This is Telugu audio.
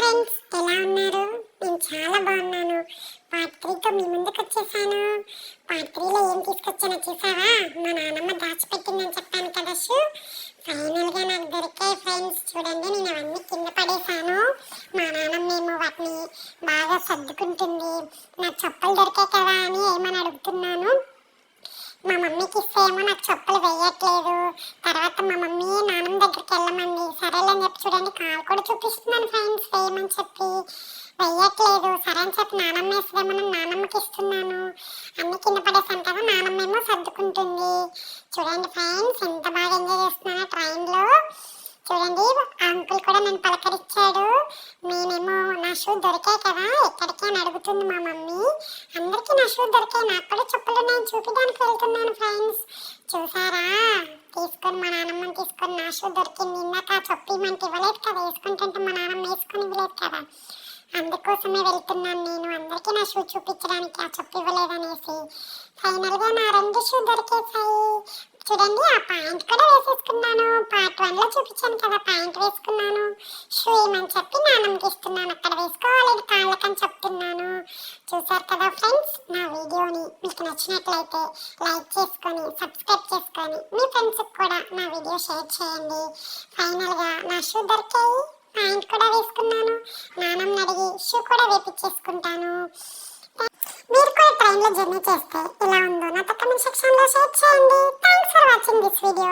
ఫ్రెండ్స్ ఎలా ఉన్నారు? నేను చాలా బాగున్నాను. పార్ట్ త్రీతో మీ ముందుకు వచ్చేసాను పార్ట్ త్రీలో ఏం తీసుకొచ్చానో చూసావా? మా నాన్నమ్మ దాచిపెట్టిందని చెప్పాను కదా షూ. ఫైనల్గా నాకు దొరికాయి ఫ్రెండ్స్. చూడండి నేను అవన్నీ కింద పడేశాను. మా నాన్నమ్మ ఏమో వాటిని బాగా సర్దుకుంటుంది. నాకు చెప్పులు దొరికాయి కదా అని ఏమని అడుగుతున్నాను? మా మమ్మీకి ఇస్తే ఏమో నాకు చెప్పులు వేయట్లేదు తర్వాత మా మమ్మీ నాన్నమ్మ దగ్గరికి వెళ్ళమంది అని చెప్పి చూడండి కాలు కూడా చూపిస్తున్నాను ఫ్రెండ్స్ వేయమని చెప్పి. వేయట్లేదు. సరే అని చెప్పి నానమ్మ వేస్తుందేమో నానమ్మకి ఇస్తున్నాను. అన్ని కింద పడేసాను కదా నానమ్మ ఏమో సర్దుకుంటుంది. చూడండి ఫ్రెండ్స్ ఎంత బాగా ఎంజాయ్ చేస్తున్నానో ట్రైన్లో చూడండి అంకుల్ కూడా నన్ను పలకరించాడు. నేనేమో నా షూ దొరికాయి కదా ఎక్కడికి? అని అడుగుతుంది మా మమ్మీ. అందరికీ నా షూ దొరికాయి నాకు కూడా చెప్పులు నేను చూపించడానికి వెళ్తున్నాను ఫ్రెండ్స్ చూసారా? తీసుకొని మన నాన్నమ్మని తీసుకొని నా షూ దొరికింది ఇందాక ఆ చెప్పు ఇవ్వలేదు కదా. వేసుకుంటుంటే మా నాన్నమ్మ వేసుకొని ఇవ్వలేదు కదా. అందుకోసమే వెళ్తున్నాను నేను. అందరికీ నా షూ చూపించడానికి ఆ చెప్పు ఇవ్వలేదనేసి ఫైనల్గా నా రెండు షూ దొరికేసాయి చూడండి ఆ ప్యాంట్ కూడా వేసేసుకున్నాను. పార్ట్ వన్లో చూపించాను కదా ప్యాంట్ వేసుకున్నాను. షూ ఏమని చెప్పి నాన్నమ్మకి ఇస్తున్నాను అక్కడ. చూసారు కదా ఫ్రెండ్స్ నా వీడియోని మీకు నచ్చినట్లయితే లైక్ చేసుకొని సబ్స్క్రైబ్ చేసుకొని మీ ఫ్రెండ్స్కి కూడా నా వీడియో షేర్ చేయండి. ఫైనల్గా నా షూ దొరికాయి ప్యాంట్ కూడా వేసుకున్నాను. నానమ్మ అడిగి షూ కూడా వేపించేసుకుంటాను. మీరు కూడా ట్రైన్లో జర్నీ చేస్తే ఇలా ఉందో నా కమెంట్ సెక్షన్లో షేర్ చేయండి. Thanks for watching this video